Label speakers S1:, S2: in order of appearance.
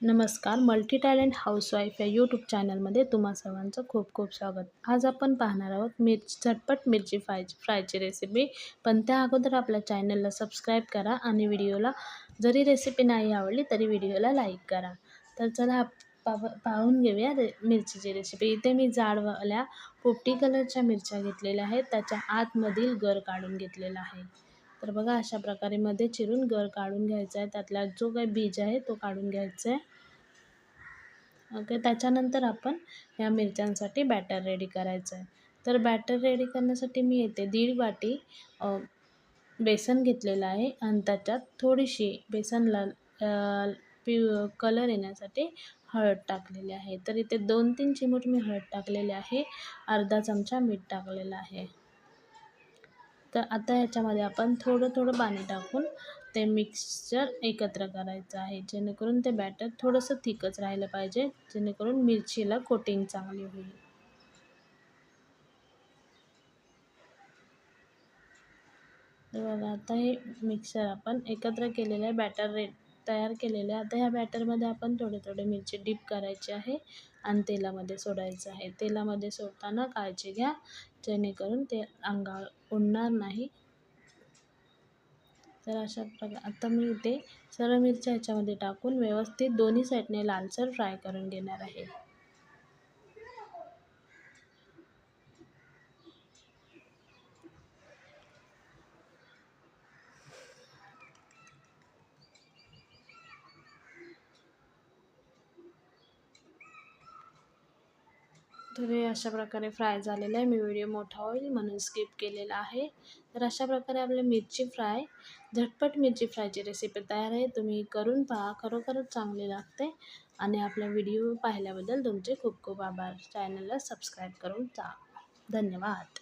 S1: नमस्कार multi talent housewife या YouTube चॅनलमध्ये तुम्हा सर्वांचं खूप खूप स्वागत. आज आपण पाहणार आहोत मिरची झटपट मिरची फ्राय फ्रायची रेसिपी. पण त्या अगोदर आपल्या चॅनलला सबस्क्राईब करा आणि व्हिडिओला जरी रेसिपी नाही आवडली तरी व्हिडिओला लाईक करा. तर चला पाव पाहून घेऊया रे मिरचीची रेसिपी. इथे मी जाडवाल्या पोपटी कलरच्या मिरच्या घेतलेल्या आहेत. त्याच्या आतमधील गर काढून घेतलेला आहे. तर बघा अशा प्रकारे मध्ये चिरून गर काढून घ्यायचा आहे त्यातला जो काही बीज आहे तो काढून घ्यायचा आहे ओके त्याच्यानंतर आपण ह्या मिरच्यांसाठी बॅटर रेडी करायचं आहे तर बॅटर रेडी करण्यासाठी मी येते दीड वाटी बेसन घेतलेलं आहे आणि त्याच्यात थोडीशी बेसनला पिव कलर येण्यासाठी हळद टाकलेली आहे. तर इथे दोन तीन चिमूट मी हळद टाकलेली आहे. अर्धा चमचा मीठ टाकलेलं आहे. तर आता ह्याच्यामध्ये आपण थोडं थोडं पाणी टाकून ते मिक्सचर एकत्र करायचं आहे. जेणेकरून ते बॅटर थोडंसं थिकच राहिलं पाहिजे. जेणेकरून मिरचीला कोटिंग चांगली होईल. तर बघा आता हे मिक्सर आपण एकत्र केलेलं आहे. बॅटर रेड तयार केलेले आता ह्या बॅटरमध्ये आपण थोडे थोडे मिरची डीप करायची आहे आणि तेलामध्ये सोडायचं आहे. तेलामध्ये सोडताना काळजी घ्या जेणेकरून ते अंगावर उडणार नाही. तर अशा प्रकार आता मी इथे सर्व मिरच्या ह्याच्यामध्ये टाकून व्यवस्थित दोन्ही साईडने लालसर फ्राय करून घेणार आहे. तर हे अशा प्रकारे फ्राय झालेलं आहे. मी व्हिडिओ मोठा होईल म्हणून स्किप केलेला आहे. तर अशा प्रकारे आपले मिरची फ्राय झटपट मिरची फ्रायची रेसिपी तयार आहे. तुम्ही करून पहा. खरोखरच चांगली लागते. आणि आपला व्हिडिओ पाहिल्याबद्दल तुमचे खूप खूप आभार. चॅनलला सबस्क्राईब करून जा. धन्यवाद.